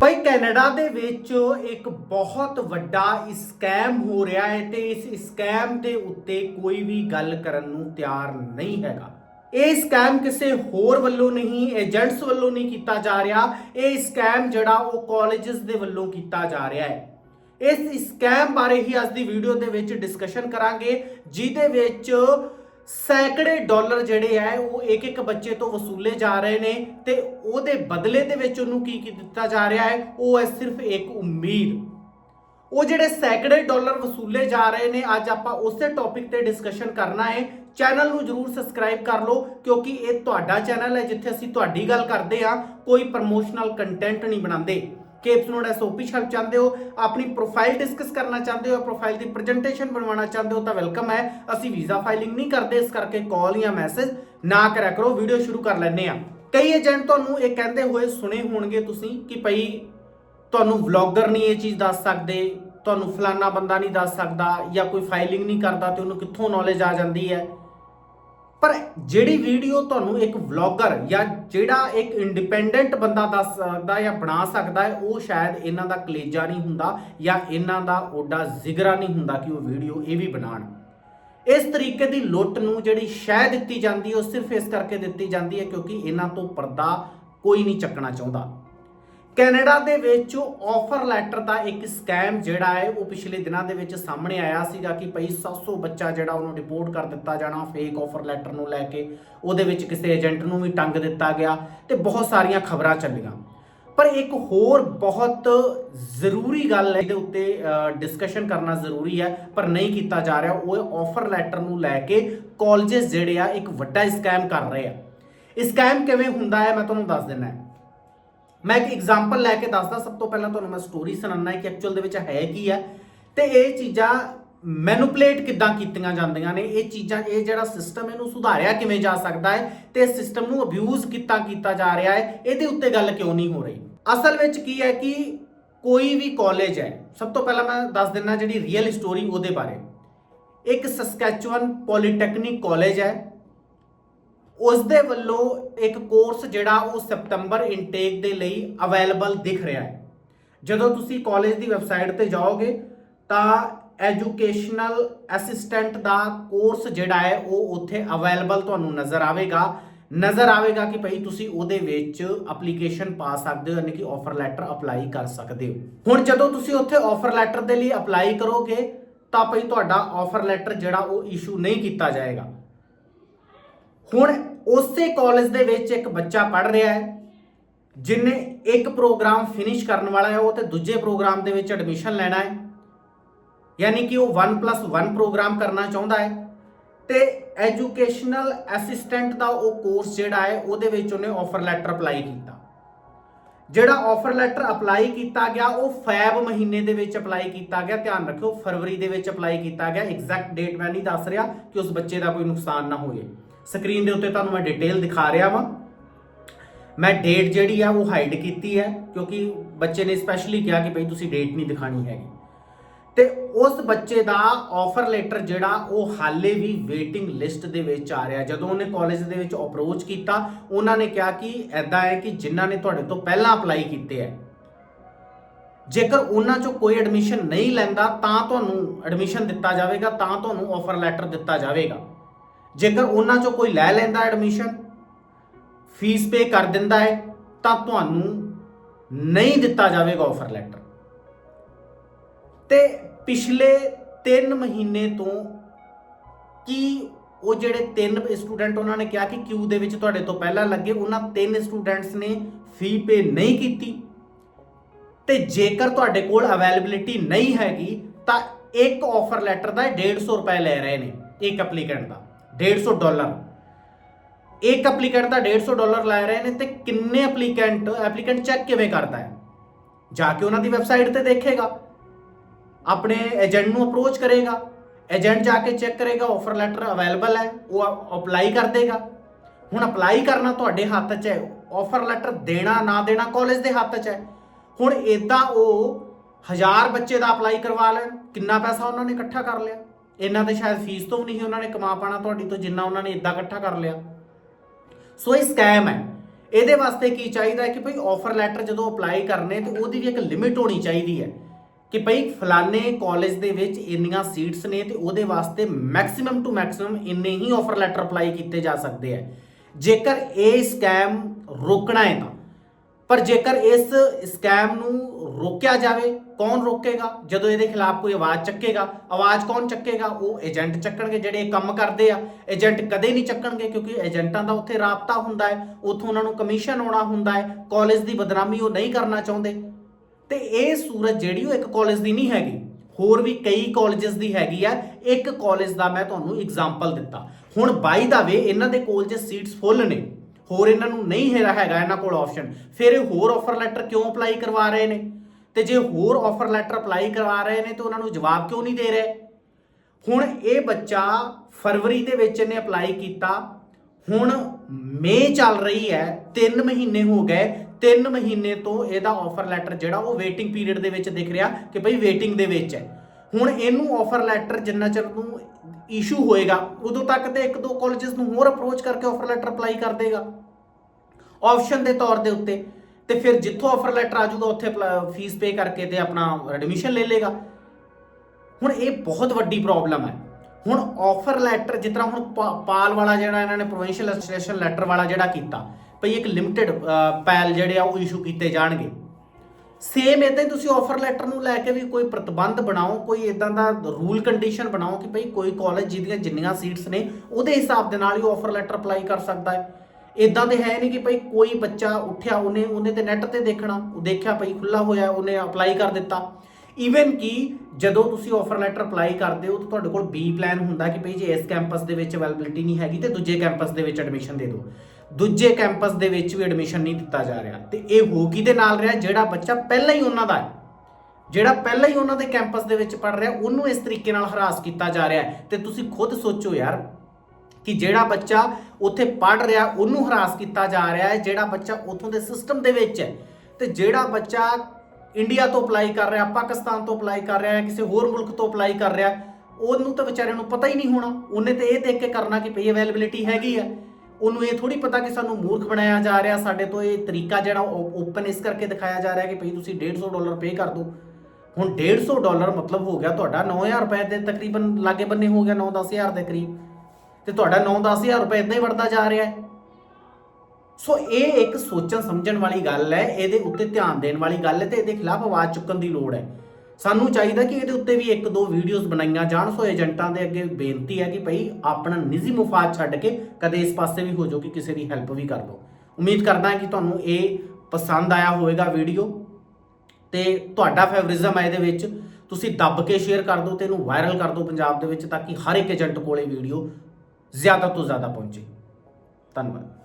ਭਾਈ Canada ਦੇ ਵਿੱਚ ਇੱਕ ਬਹੁਤ ਵੱਡਾ ਸਕੈਮ ਹੋ ਰਿਹਾ ਹੈ ਤੇ ਇਸ ਸਕੈਮ ਦੇ ਉੱਤੇ ਕੋਈ ਵੀ ਗੱਲ ਕਰਨ ਨੂੰ ਤਿਆਰ ਨਹੀਂ ਹੈਗਾ। ਇਹ ਸਕੈਮ ਕਿਸੇ ਹੋਰ ਵੱਲੋਂ ਨਹੀਂ ਏਜੰਟਸ ਵੱਲੋਂ ਨਹੀਂ ਕੀਤਾ ਜਾ ਰਿਹਾ। ਇਹ ਸਕੈਮ ਜਿਹੜਾ ਉਹ ਕਾਲਜਸ ਦੇ ਵੱਲੋਂ ਕੀਤਾ ਜਾ ਰਿਹਾ ਹੈ। ਇਸ ਸਕੈਮ ਬਾਰੇ ਹੀ ਅੱਜ ਦੀ ਵੀਡੀਓ ਦੇ ਵਿੱਚ ਡਿਸਕਸ਼ਨ ਕਰਾਂਗੇ, ਜਿਹਦੇ ਵਿੱਚ ਸੈਂਕੜੇ ਡਾਲਰ ਜਿਹੜੇ ਆ, ਉਹ ਇੱਕ ਇੱਕ ਬੱਚੇ ਤੋਂ ਵਸੂਲੇ ਜਾ ਰਹੇ ਨੇ ਤੇ ਉਹਦੇ ਬਦਲੇ ਦੇ ਵਿੱਚ ਉਹਨੂੰ ਕੀ ਕੀ ਦਿੱਤਾ ਜਾ ਰਿਹਾ ਹੈ, ਉਹ ਹੈ ਸਿਰਫ ਇੱਕ ਉਮੀਦ। ਉਹ ਜਿਹੜੇ ਸੈਂਕੜੇ ਡਾਲਰ ਵਸੂਲੇ ਜਾ ਰਹੇ ਨੇ, ਅੱਜ ਆਪਾਂ ਉਸੇ ਟੌਪਿਕ ਤੇ ਡਿਸਕਸ਼ਨ ਕਰਨਾ ਹੈ। ਚੈਨਲ ਨੂੰ ਜਰੂਰ ਸਬਸਕ੍ਰਾਈਬ ਕਰ ਲਓ, ਕਿਉਂਕਿ ਇਹ ਤੁਹਾਡਾ ਚੈਨਲ ਹੈ, ਜਿੱਥੇ ਅਸੀਂ ਤੁਹਾਡੀ ਗੱਲ ਕਰਦੇ ਆ ਕੋਈ ਪ੍ਰਮੋਸ਼ਨਲ ਕੰਟੈਂਟ ਨਹੀਂ ਬਣਾਉਂਦੇ। ਕੇਪਸ ਨੋਡ ਐਸਓਪੀ ਛੱਡ ਚਾਹੁੰਦੇ ਹੋ, ਆਪਣੀ ਪ੍ਰੋਫਾਈਲ ਡਿਸਕਸ ਕਰਨਾ ਚਾਹੁੰਦੇ ਹੋ ਪ੍ਰੋਫਾਈਲ ਦੀ ਪ੍ਰੈਜੈਂਟੇਸ਼ਨ ਬਣਵਾਉਣਾ ਚਾਹੁੰਦੇ ਹੋ ਤਾਂ ਵੈਲਕਮ ਹੈ। ਅਸੀਂ ਵੀਜ਼ਾ ਫਾਈਲਿੰਗ ਨਹੀਂ ਕਰਦੇ, ਇਸ ਕਰਕੇ ਕਾਲ ਜਾਂ ਮੈਸੇਜ ਨਾ ਕਰਿਆ ਕਰੋ ਵੀਡੀਓ ਸ਼ੁਰੂ ਕਰ ਲੈਂਦੇ ਆ ਕਈ ਏਜੰਟ ਤੁਹਾਨੂੰ ਇਹ ਕਹਿੰਦੇ ਹੋਏ ਸੁਣੇ ਹੋਣਗੇ ਤੁਸੀਂ ਕਿ ਭਈ ਤੁਹਾਨੂੰ ਵਲੌਗਰ ਨਹੀਂ ਇਹ ਚੀਜ਼ ਦੱਸ ਸਕਦੇ, ਤੁਹਾਨੂੰ ਫਲਾਨਾ ਬੰਦਾ ਨਹੀਂ ਦੱਸ ਸਕਦਾ ਜਾਂ ਕੋਈ ਫਾਈਲਿੰਗ ਨਹੀਂ ਕਰਦਾ ਤੇ ਉਹਨੂੰ ਕਿੱਥੋਂ ਨੌਲੇਜ ਆ ਜਾਂਦੀ ਹੈ। ਪਰ ਜਿਹੜੀ ਵੀਡੀਓ ਤੁਹਾਨੂੰ ਇੱਕ ਵਲੌਗਰ ਜਾਂ ਜਿਹੜਾ ਇੱਕ ਇੰਡੀਪੈਂਡੈਂਟ ਬੰਦਾ ਦੱਸ ਸਕਦਾ ਜਾਂ ਬਣਾ ਸਕਦਾ ਹੈ, ਉਹ ਸ਼ਾਇਦ ਇਹਨਾਂ ਦਾ ਕਲੇਜਾ ਨਹੀਂ ਹੁੰਦਾ ਜਾਂ ਇਹਨਾਂ ਦਾ ਓਡਾ ਜ਼ਿਗਰਾ ਨਹੀਂ ਹੁੰਦਾ ਕਿ ਉਹ ਵੀਡੀਓ ਇਹ ਵੀ ਬਣਾਣ ਇਸ ਤਰੀਕੇ ਦੀ ਲੁੱਟ ਨੂੰ ਜਿਹੜੀ ਸ਼ਹਿ ਦਿੱਤੀ ਜਾਂਦੀ ਹੈ, ਉਹ ਸਿਰਫ ਇਸ ਕਰਕੇ ਦਿੱਤੀ ਜਾਂਦੀ ਹੈ ਕਿਉਂਕਿ ਇਹਨਾਂ ਤੋਂ ਪਰਦਾ ਕੋਈ ਨਹੀਂ ਚੱਕਣਾ ਚਾਹੁੰਦਾ। ਕੈਨੇਡਾ ਦੇ ਵਿੱਚ ਆਫਰ ਲੈਟਰ ਦਾ ਇੱਕ ਸਕੈਮ ਜਿਹੜਾ ਹੈ, ਉਹ ਪਿਛਲੇ ਦਿਨਾਂ ਦੇ ਵਿੱਚ ਸਾਹਮਣੇ ਆਇਆ ਸੀਗਾ ਕਿ ਭਈ 700 ਬੱਚਾ ਜਿਹੜਾ ਉਹਨੂੰ ਰਿਪੋਰਟ ਕਰ ਦਿੱਤਾ ਜਾਣਾ ਫੇਕ ਆਫਰ ਲੈਟਰ ਨੂੰ ਲੈ ਕੇ। ਉਹਦੇ ਵਿੱਚ ਕਿਸੇ ਏਜੰਟ ਨੂੰ ਵੀ ਟੰਗ ਦਿੱਤਾ ਗਿਆ ਤੇ ਬਹੁਤ ਸਾਰੀਆਂ ਖਬਰਾਂ ਚੱਲੀਆਂ। ਪਰ ਇੱਕ ਹੋਰ ਬਹੁਤ ਜ਼ਰੂਰੀ ਗੱਲ ਹੈ, ਇਹਦੇ ਉੱਤੇ ਡਿਸਕਸ਼ਨ ਕਰਨਾ ਜ਼ਰੂਰੀ ਹੈ, ਪਰ ਨਹੀਂ ਕੀਤਾ ਜਾ ਰਿਹਾ। ਉਹ ਆਫਰ ਲੈਟਰ ਨੂੰ ਲੈ ਕੇ ਕਾਲਜਸ ਜਿਹੜੇ ਆ, ਇੱਕ ਵੱਡਾ ਸਕੈਮ ਕਰ ਰਹੇ ਆ। ਸਕੈਮ ਕਿਵੇਂ ਹੁੰਦਾ ਹੈ, ਮੈਂ ਤੁਹਾਨੂੰ ਦੱਸ ਦਿੰਦਾ। ਮੈਂ ਇੱਕ ਐਗਜ਼ਾਮਪਲ ਲੈ ਕੇ ਦੱਸਦਾ, ਸਭ ਤੋਂ ਪਹਿਲਾਂ ਤੁਹਾਨੂੰ ਮੈਂ ਸਟੋਰੀ ਸੁਣਾਉਣਾ ਹੈ ਕਿ ਐਕਚੁਅਲ ਦੇ ਵਿੱਚ ਹੈ ਕੀ ਹੈ ਤੇ ਇਹ ਚੀਜ਼ਾਂ ਮੈਨੂਪਲੇਟ ਕਿੱਦਾਂ ਕੀਤੀਆਂ ਜਾਂਦੀਆਂ ਨੇ, ਇਹ ਚੀਜ਼ਾਂ, ਇਹ ਜਿਹੜਾ ਸਿਸਟਮ ਇਹਨੂੰ ਸੁਧਾਰਿਆ ਕਿਵੇਂ ਜਾ ਸਕਦਾ ਹੈ ਤੇ ਇਸ ਸਿਸਟਮ ਨੂੰ ਅਬਿਊਜ਼ ਕਿੱਦਾਂ ਕੀਤਾ ਜਾ ਰਿਹਾ ਹੈ, ਇਹਦੇ ਉੱਤੇ ਗੱਲ ਕਿਉਂ ਨਹੀਂ ਹੋ ਰਹੀ? ਅਸਲ ਵਿੱਚ ਕੀ ਹੈ ਕਿ ਕੋਈ ਵੀ ਕਾਲਜ ਹੈ, ਸਭ ਤੋਂ ਪਹਿਲਾਂ ਮੈਂ ਦੱਸ ਦਿੰਦਾ ਜਿਹੜੀ ਰੀਅਲ ਸਟੋਰੀ ਉਹਦੇ ਬਾਰੇ। ਇੱਕ ਸਸਕੈਚੁਅਨ ਪੋਲੀਟੈਕਨਿਕ ਕਾਲਜ ਹੈ ਉਸ ਦੇ ਵੱਲੋਂ ਇੱਕ ਕੋਰਸ ਜਿਹੜਾ ਉਹ ਸਤੰਬਰ ਇਨਟੇਕ ਦੇ ਲਈ ਅਵੇਲੇਬਲ ਦਿਖ ਰਿਹਾ ਹੈ। ਜਦੋਂ ਤੁਸੀਂ ਕਾਲਜ ਦੀ ਵੈਬਸਾਈਟ ਤੇ ਜਾਓਗੇ, ਤਾਂ ਐਜੂਕੇਸ਼ਨਲ ਅਸਿਸਟੈਂਟ ਦਾ ਕੋਰਸ ਜਿਹੜਾ ਹੈ, ਉਹ ਉੱਥੇ ਅਵੇਲੇਬਲ ਤੁਹਾਨੂੰ ਨਜ਼ਰ ਆਵੇਗਾ। ਨਜ਼ਰ ਆਵੇਗਾ ਕਿ ਭਈ ਤੁਸੀਂ ਉਹਦੇ ਵਿੱਚ ਐਪਲੀਕੇਸ਼ਨ ਪਾ ਸਕਦੇ ਹੋ, ਯਾਨੀ ਕਿ ਆਫਰ ਲੈਟਰ ਅਪਲਾਈ ਕਰ ਸਕਦੇ ਹੋ। ਹੁਣ ਜਦੋਂ ਤੁਸੀਂ ਉੱਥੇ ਆਫਰ ਲੈਟਰ ਦੇ ਲਈ ਅਪਲਾਈ ਕਰੋਗੇ, ਤਾਂ ਭਈ ਤੁਹਾਡਾ ਆਫਰ ਲੈਟਰ ਜਿਹੜਾ ਉਹ ਇਸ਼ੂ ਨਹੀਂ ਕੀਤਾ ਜਾਏਗਾ। ਹੁਣ ਉਸੇ ਕਾਲਜ ਦੇ ਵਿੱਚ ਇੱਕ ਬੱਚਾ ਪੜ ਰਿਹਾ ਹੈ, ਜਿਨੇ ਇੱਕ ਪ੍ਰੋਗਰਾਮ ਫਿਨਿਸ਼ ਕਰਨ ਵਾਲਾ ਹੈ, ਉਹ ਤੇ ਦੂਜੇ ਪ੍ਰੋਗਰਾਮ ਦੇ ਵਿੱਚ ਐਡਮਿਸ਼ਨ ਲੈਣਾ ਹੈ। ਯਾਨੀ ਕਿ ਉਹ 1+1 ਪ੍ਰੋਗਰਾਮ ਕਰਨਾ ਚਾਹੁੰਦਾ ਹੈ ਤੇ ਐਜੂਕੇਸ਼ਨਲ ਅਸਿਸਟੈਂਟ ਦਾ ਉਹ ਕੋਰਸ ਜਿਹੜਾ ਹੈ, ਉਹਦੇ ਵਿੱਚ ਉਹਨੇ ਆਫਰ ਲੈਟਰ ਅਪਲਾਈ ਕੀਤਾ। ਜਿਹੜਾ ਆਫਰ ਲੈਟਰ ਅਪਲਾਈ ਕੀਤਾ ਗਿਆ, ਉਹ ਫੈਬ ਮਹੀਨੇ ਦੇ ਵਿੱਚ ਅਪਲਾਈ ਕੀਤਾ ਗਿਆ। ਧਿਆਨ ਰੱਖਿਓ, ਫਰਵਰੀ ਦੇ ਵਿੱਚ ਅਪਲਾਈ ਕੀਤਾ ਗਿਆ। ਐਗਜ਼ੈਕਟ ਡੇਟ ਮੈਂ ਨਹੀਂ ਦੱਸ ਰਿਹਾ ਕਿ ਉਸ ਬੱਚੇ ਦਾ ਕੋਈ ਨੁਕਸਾਨ ਨਾ ਹੋਵੇ ਸਕਰੀਨ ਦੇ ਉੱਤੇ ਤੁਹਾਨੂੰ ਮੈਂ ਡਿਟੇਲ ਦਿਖਾ ਰਿਹਾ ਵਾਂ। ਮੈਂ ਡੇਟ ਜਿਹੜੀ ਆ ਉਹ ਹਾਈਡ ਕੀਤੀ ਹੈ, ਕਿਉਂਕਿ ਬੱਚੇ ਨੇ ਸਪੈਸ਼ਲੀ ਕਿਹਾ ਕਿ ਭਈ ਤੁਸੀਂ ਡੇਟ ਨਹੀਂ ਦਿਖਾਣੀ ਹੈਗੀ। ਤੇ ਉਸ ਬੱਚੇ ਦਾ ਆਫਰ ਲੈਟਰ ਜਿਹੜਾ, ਉਹ ਹਾਲੇ ਵੀ ਵੇਟਿੰਗ ਲਿਸਟ ਦੇ ਵਿੱਚ ਆ ਰਿਹਾ। ਜਦੋਂ ਉਹਨੇ ਕਾਲਜ ਦੇ ਵਿੱਚ ਅਪਰੋਚ ਕੀਤਾ, ਉਹਨਾਂ ਨੇ ਕਿਹਾ ਕਿ ਐਦਾਂ ਹੈ ਕਿ ਜਿਨ੍ਹਾਂ ਨੇ ਤੁਹਾਡੇ ਤੋਂ ਪਹਿਲਾਂ ਅਪਲਾਈ ਕੀਤੇ ਹੈ। ਜੇਕਰ ਉਹਨਾਂ ਚੋਂ ਕੋਈ ਐਡਮਿਸ਼ਨ ਨਹੀਂ ਲੈਂਦਾ, ਤਾਂ ਤੁਹਾਨੂੰ ਐਡਮਿਸ਼ਨ ਦਿੱਤਾ ਜਾਵੇਗਾ, ਤਾਂ ਤੁਹਾਨੂੰ ਆਫਰ ਲੈਟਰ ਦਿੱਤਾ ਜਾਵੇਗਾ। ਜੇਕਰ ਉਹਨਾਂ ਚੋਂ ਕੋਈ ਲੈ ਲੈਂਦਾ ਐਡਮਿਸ਼ਨ ਫੀਸ ਪੇ ਕਰ ਦਿੰਦਾ ਹੈ, ਤਾਂ ਤੁਹਾਨੂੰ ਨਹੀਂ ਦਿੱਤਾ ਜਾਵੇਗਾ ਆਫਰ ਲੈਟਰ ਤੇ ਪਿਛਲੇ 3 ਮਹੀਨੇ ਤੋਂ ਕੀ ਉਹ ਜਿਹੜੇ ਤਿੰਨ ਸਟੂਡੈਂਟ ਉਹਨਾਂ ਨੇ ਕਿਹਾ ਕਿ ਕਿਊ ਦੇ ਵਿੱਚ ਤੁਹਾਡੇ ਤੋਂ ਪਹਿਲਾਂ ਲੱਗੇ, ਉਹਨਾਂ ਤਿੰਨ ਸਟੂਡੈਂਟਸ ਨੇ ਫੀ ਪੇ ਨਹੀਂ ਕੀਤੀ। ਤੇ ਜੇਕਰ ਤੁਹਾਡੇ ਕੋਲ ਅਵੇਲੇਬਿਲਿਟੀ ਨਹੀਂ ਹੈਗੀ, ਤਾਂ ਇੱਕ ਆਫਰ ਲੈਟਰ ਦਾ 150 ਰੁਪਏ ਲੈ ਰਹੇ ਨੇ, ਇੱਕ ਐਪਲੀਕੈਂਟ ਦਾ। 150 ਡਾਲਰ। ਇੱਕ ਐਪਲੀਕੈਂਟ ਦਾ 150 ਡਾਲਰ ਲੈ ਰਹੇ ਨੇ ਤੇ ਕਿੰਨੇ ਐਪਲੀਕੈਂਟ ਐਪਲੀਕੈਂਟ ਚੈੱਕ ਕਿਵੇਂ ਕਰਦਾ ਹੈ? ਜਾ ਕੇ ਉਹਨਾਂ ਦੀ ਵੈਬਸਾਈਟ ਤੇ ਦੇਖੇਗਾ। ਆਪਣੇ ਏਜੰਟ ਨੂੰ ਅਪਰੋਚ ਕਰੇਗਾ। ਏਜੰਟ ਜਾ ਕੇ ਚੈੱਕ ਕਰੇਗਾ ਆਫਰ ਲੈਟਰ ਅਵੇਲੇਬਲ ਹੈ, ਉਹ ਅਪਲਾਈ ਕਰ ਦੇਗਾ। ਹੁਣ ਅਪਲਾਈ ਕਰਨਾ ਤੁਹਾਡੇ ਹੱਥ 'ਚ ਹੈ ਆਫਰ ਲੈਟਰ ਦੇਣਾ, ਨਾ ਦੇਣਾ ਕਾਲਜ ਦੇ ਹੱਥ 'ਚ ਹੈ। ਹੁਣ ਇਦਾਂ ਉਹ ਹਜ਼ਾਰ ਬੱਚੇ ਦਾ ਅਪਲਾਈ ਕਰਵਾ ਲੈਣ, ਕਿੰਨਾ ਪੈਸਾ ਉਹਨਾਂ ਨੇ ਇਕੱਠਾ ਕਰ ਲਿਆ। ਇਹਨਾਂ ਤੇ ਸ਼ਾਇਦ ਫੀਸ ਤੋਂ ਵੀ ਨਹੀਂ ਉਹਨਾਂ ਨੇ ਕਮਾ ਪਾਣਾ ਤੁਹਾਡੀ ਤੋਂ ਜਿੰਨਾ ਉਹਨਾਂ ਨੇ ਇਦਾਂ ਇਕੱਠਾ ਕਰ ਲਿਆ। ਸੋ ਇਹ ਸਕੈਮ ਹੈ। ਇਹਦੇ ਵਾਸਤੇ ਕੀ ਚਾਹੀਦਾ ਹੈ ਕਿ ਭਈ ਆਫਰ ਲੈਟਰ ਜਦੋਂ ਅਪਲਾਈ ਕਰਨੇ, ਤੇ ਉਹਦੀ ਵੀ ਇੱਕ ਲਿਮਿਟ ਹੋਣੀ ਚਾਹੀਦੀ ਹੈ ਕਿ ਭਈ ਫਲਾਣੇ ਕਾਲਜ ਦੇ ਵਿੱਚ ਇੰਨੀਆਂ ਸੀਟਸ ਨੇ ਤੇ ਉਹਦੇ ਵਾਸਤੇ ਮੈਕਸਿਮਮ ਟੂ ਮੈਕਸਿਮਮ ਇੰਨੇ ਹੀ ਆਫਰ ਲੈਟਰ ਅਪਲਾਈ ਕੀਤੇ ਜਾ ਸਕਦੇ ਆ ਜੇਕਰ ਇਹ ਸਕੈਮ ਰੋਕਣਾ ਹੈ ਤਾਂ। ਪਰ ਜੇਕਰ ਇਸ ਸਕੈਮ ਨੂੰ ਰੋਕਿਆ ਜਾਵੇ, ਕੌਣ ਰੋਕੇਗਾ? ਜਦੋਂ ਇਹਦੇ ਖਿਲਾਫ ਕੋਈ ਆਵਾਜ਼ ਚੱਕੇਗਾ, ਆਵਾਜ਼ ਕੌਣ ਚੱਕੇਗਾ? ਉਹ ਏਜੰਟ ਚੱਕਣਗੇ ਜਿਹੜੇ ਇਹ ਕੰਮ ਕਰਦੇ ਆ। ਏਜੰਟ ਕਦੇ ਨਹੀਂ ਚੱਕਣਗੇ ਕਿਉਂਕਿ ਏਜੰਟਾਂ ਦਾ ਉੱਥੇ ਰਾਬਤਾ ਹੁੰਦਾ ਹੈ, ਉੱਥੋਂ ਉਹਨਾਂ ਨੂੰ ਕਮਿਸ਼ਨ ਆਉਣਾ ਹੁੰਦਾ ਹੈ, ਕਾਲਜ ਦੀ ਬਦਨਾਮੀ ਉਹ ਨਹੀਂ ਕਰਨਾ ਚਾਹੁੰਦੇ। ਤੇ ਇਹ ਸੂਰਤ ਜਿਹੜੀ ਉਹ ਇੱਕ ਕਾਲਜ ਦੀ ਨਹੀਂ ਹੈਗੀ, ਹੋਰ ਵੀ ਕਈ ਕਾਲਜਸ ਦੀ ਹੈਗੀ ਆ। ਇੱਕ ਕਾਲਜ ਦਾ ਮੈਂ ਤੁਹਾਨੂੰ ਐਗਜ਼ਾਮਪਲ ਦਿੱਤਾ। ਹੁਣ ਬਾਈ ਦਾ ਵੇ ਇਹਨਾਂ ਦੇ ਕੋਲ ਕਾਲਜ ਸੀਟਸ ਫੁੱਲ ਨੇ, ਹੋਰ ਇਹਨਾਂ ਨੂੰ ਨਹੀਂ ਹੈਗਾ ਹੈਗਾ ਇਹਨਾਂ ਕੋਲ ਆਪਸ਼ਨ ਫਿਰ ਇਹ ਹੋਰ ਆਫਰ ਲੈਟਰ ਕਿਉਂ ਅਪਲਾਈ ਕਰਵਾ ਰਹੇ ਨੇ? ਤੇ ਜੇ ਹੋਰ ਆਫਰ ਲੈਟਰ ਅਪਲਾਈ ਕਰਵਾ ਰਹੇ ਨੇ ਤੇ ਉਹਨਾਂ ਨੂੰ ਜਵਾਬ ਕਿਉਂ ਨਹੀਂ ਦੇ ਰਹੇ? ਹੁਣ ਇਹ ਬੱਚਾ ਫਰਵਰੀ ਦੇ ਵਿੱਚ ਇਹਨੇ ਅਪਲਾਈ ਕੀਤਾ। ਹੁਣ ਮਈ ਚੱਲ ਰਹੀ ਹੈ 3 ਮਹੀਨੇ ਹੋ ਗਏ 3 ਮਹੀਨੇ ਤੋਂ ਇਹਦਾ ਆਫਰ ਲੈਟਰ ਜਿਹੜਾ ਉਹ ਵੇਟਿੰਗ ਪੀਰੀਅਡ ਦੇ ਵਿੱਚ ਦਿਖ ਰਿਹਾ ਕਿ ਭਈ ਵੇਟਿੰਗ ਦੇ ਵਿੱਚ ਹੈ। ਹੁਣ ਇਹਨੂੰ ਆਫਰ ਲੈਟਰ ਜਿੰਨਾ ਚਿਰ ਨੂੰ ਇਸ਼ੂ ਹੋਏਗਾ, ਉਦੋਂ ਤੱਕ ਤੇ ਇੱਕ ਦੋ ਕਾਲਜਸ ਨੂੰ ਹੋਰ ਅਪਰੋਚ ਕਰਕੇ ਆਫਰ ਲੈਟਰ ਅਪਲਾਈ ਕਰ ਦੇਗਾ। ਆਪਸ਼ਨ ਦੇ ਤੌਰ ਦੇ ਉੱਤੇ। ਤੇ ਫਿਰ ਜਿੱਥੋਂ ਆਫਰ ਲੈਟਰ ਆ ਜਾਊਗਾ, ਉੱਥੇ ਫੀਸ ਪੇ ਕਰਕੇ ਤੇ ਆਪਣਾ ਐਡਮਿਸ਼ਨ ਲੈ ਲੇਗਾ ਹੁਣ ਇਹ ਬਹੁਤ ਵੱਡੀ ਪ੍ਰੋਬਲਮ ਹੈ। ਹੁਣ ਆਫਰ ਲੈਟਰ ਜਿਸ ਤਰ੍ਹਾਂ ਹੁਣ ਪਾ- ਪਾਲ ਵਾਲਾ ਜਿਹੜਾ ਇਹਨਾਂ ਨੇ ਪ੍ਰੋਵਿੰਸ਼ੀਅਲ ਐਸੋਸੀਏਸ਼ਨ ਲੈਟਰ ਵਾਲਾ ਜਿਹੜਾ ਕੀਤਾ, ਭਈ ਇੱਕ ਲਿਮਟਿਡ ਪੈਲ ਜਿਹੜੇ ਆ ਉਹ ਇਸ਼ੂ ਕੀਤੇ ਜਾਣਗੇ। ਸੇਮ ਇਦਾਂ ਹੀ ਤੁਸੀਂ ਆਫਰ ਲੈਟਰ ਨੂੰ ਲੈ ਕੇ ਵੀ ਕੋਈ ਪ੍ਰਤੀਬੰਧ ਬਣਾਓ, ਕੋਈ ਇਦਾਂ ਦਾ ਰੂਲ ਕੰਡੀਸ਼ਨ ਬਣਾਓ ਕਿ ਭਈ ਕੋਈ ਕਾਲਜ ਜਿਹਦੀਆਂ ਜਿੰਨੀਆਂ ਸੀਟਸ ਨੇ, ਉਹਦੇ ਹਿਸਾਬ ਦੇ ਨਾਲ ਹੀ ਆਫਰ ਲੈਟਰ ਅਪਲਾਈ ਕਰ ਸਕਦਾ ਹੈ। ਇਦਾਂ ਦੇ ਹੈ ਨਹੀਂ ਕਿ ਭਾਈ ਕੋਈ ਬੱਚਾ ਉੱਠਿਆ, ਉਹਨੇ ਉਹਨੇ ਤੇ ਨੈਟ ਤੇ ਦੇਖਣਾ, ਉਹ ਦੇਖਿਆ ਭਾਈ ਖੁੱਲਾ ਹੋਇਆ, ਉਹਨੇ ਅਪਲਾਈ ਕਰ ਦਿੱਤਾ। ਈਵਨ ਕਿ ਜਦੋਂ ਤੁਸੀਂ ਆਫਰ ਲੈਟਰ ਅਪਲਾਈ ਕਰਦੇ ਹੋ, ਤਾਂ ਤੁਹਾਡੇ ਕੋਲ ਬੀ ਪਲਾਨ ਹੁੰਦਾ ਕਿ ਭਈ ਜੇ ਇਸ ਕੈਂਪਸ ਦੇ ਵਿੱਚ ਅਵੇਲੇਬਿਲਿਟੀ ਨਹੀਂ ਹੈਗੀ, ਤੇ ਦੂਜੇ ਕੈਂਪਸ ਦੇ ਵਿੱਚ ਐਡਮਿਸ਼ਨ ਦੇ ਦਿਓ। ਦੂਜੇ ਕੈਂਪਸ ਦੇ ਵਿੱਚ ਵੀ ਐਡਮਿਸ਼ਨ ਨਹੀਂ ਦਿੱਤਾ ਜਾ ਰਿਹਾ। ਤੇ ਇਹ ਹੋ ਦੇ ਨਾਲ ਰਿਹਾ, ਜਿਹੜਾ ਬੱਚਾ ਪਹਿਲਾਂ ਹੀ ਉਹਨਾਂ ਦਾ ਹੈ। ਜਿਹੜਾ ਪਹਿਲਾਂ ਹੀ ਉਹਨਾਂ ਦੇ ਕੈਂਪਸ ਦੇ ਵਿੱਚ ਪੜ ਰਿਹਾ, ਉਹਨੂੰ ਇਸ ਤਰੀਕੇ ਨਾਲ ਹਰਾਸ ਕੀਤਾ ਜਾ ਰਿਹਾ ਹੈ। ਤੇ ਤੁਸੀਂ ਖੁਦ ਸੋਚੋ ਯਾਰ ਕਿ ਜਿਹੜਾ ਬੱਚਾ ਉੱਥੇ ਪੜ ਰਿਹਾ, ਉਹਨੂੰ ਹਰਾਸ ਕੀਤਾ ਜਾ ਰਿਹਾ ਹੈ, ਜਿਹੜਾ ਬੱਚਾ ਉੱਥੋਂ ਦੇ ਸਿਸਟਮ ਦੇ ਵਿੱਚ ਹੈ। ਤੇ ਜਿਹੜਾ ਬੱਚਾ ਇੰਡੀਆ ਤੋਂ ਅਪਲਾਈ ਕਰ ਰਿਹਾ, ਪਾਕਿਸਤਾਨ ਤੋਂ ਅਪਲਾਈ ਕਰ ਰਿਹਾ ਕਿਸੇ ਹੋਰ ਮੁਲਕ ਤੋਂ ਅਪਲਾਈ ਕਰ ਰਿਹਾ, ਉਹਨੂੰ ਤਾਂ ਵਿਚਾਰੇ ਨੂੰ ਪਤਾ ਹੀ ਨਹੀਂ ਹੋਣਾ। ਉਹਨੇ ਤੇ ਇਹ ਦੇਖ ਕੇ ਕਰਨਾ ਕਿ ਪਈ ਅਵੇਲੇਬਿਲਿਟੀ ਹੈਗੀ ਹੈ। ਉਹਨੂੰ ਇਹ ਥੋੜੀ ਪਤਾ ਕਿ ਸਾਨੂੰ ਮੂਰਖ ਬਣਾਇਆ ਜਾ ਰਿਹਾ ਸਾਡੇ ਤੋਂ, ਇਹ ਤਰੀਕਾ ਜਿਹੜਾ ਓਪਨ ਇਸ ਕਰਕੇ ਦਿਖਾਇਆ ਜਾ ਰਿਹਾ ਕਿ ਭਈ ਤੁਸੀਂ 150 ਡਾਲਰ ਪੇ ਕਰ ਦਿਓ। ਹੁਣ 150 ਡਾਲਰ ਮਤਲਬ ਹੋ ਗਿਆ ਤੁਹਾਡਾ 9000 ਰੁਪਏ ਦੇ ਤਕਰੀਬਨ ਲਾਗੇ ਬੰਨੇ ਹੋ ਗਿਆ 9-10000 ਦੇ ਕਰੀਬ। ਤੇ ਤੁਹਾਡਾ 9-10000 ਰੁਪਏ ਇਦਾਂ ਹੀ ਵੜਦਾ ਜਾ ਰਿਹਾ ਹੈ। ਸੋ ਇਹ ਇੱਕ ਸੋਚਣ ਸਮਝਣ ਵਾਲੀ ਗੱਲ ਹੈ, ਇਹਦੇ ਉੱਤੇ ਧਿਆਨ ਦੇਣ ਵਾਲੀ ਗੱਲ ਹੈ ਤੇ ਇਹਦੇ ਖਿਲਾਫ ਆਵਾਜ਼ ਚੁੱਕਣ ਦੀ ਲੋੜ ਹੈ। ਸਾਨੂੰ ਚਾਹੀਦਾ ਕਿ ਇਹਦੇ ਉੱਤੇ ਵੀ ਇੱਕ ਦੋ ਵੀਡੀਓਜ਼ ਬਣਾਈਆਂ ਜਾਣ, ਸੋ ਏਜੰਟਾਂ ਦੇ ਅੱਗੇ ਬੇਨਤੀ ਹੈ ਕਿ ਭਈ ਆਪਣਾ ਨਿੱਜੀ ਮੁਫਾਦ ਛੱਡ ਕੇ ਕਦੇ ਇਸ ਪਾਸੇ ਵੀ ਹੋ ਜਾਓ ਕਿ ਕਿਸੇ ਦੀ ਹੈਲਪ ਵੀ ਕਰ ਦਿਓ ਉਮੀਦ ਕਰਦਾ ਹਾਂ ਕਿ ਤੁਹਾਨੂੰ ਇਹ ਪਸੰਦ ਆਇਆ ਹੋਵੇਗਾ ਵੀਡੀਓ ਤੇ ਤੁਹਾਡਾ ਫੇਵਰਿਜ਼ਮ ਹੈ ਇਹਦੇ ਵਿੱਚ। ਤੁਸੀਂ ਦੱਬ ਕੇ ਸ਼ੇਅਰ ਕਰ ਦਿਓ ਤੇ ਇਹਨੂੰ ਵਾਇਰਲ ਕਰ ਦਿਓ ਪੰਜਾਬ ਦੇ ਵਿੱਚ ਤਾਂ ਕਿ ਹਰ ਇੱਕ ਏਜੰਟ ਕੋਲੇ ਵੀਡੀਓ ਜ਼ਿਆਦਾ ਤੋਂ ਜ਼ਿਆਦਾ ਪਹੁੰਚੇ। ਧੰਨਵਾਦ।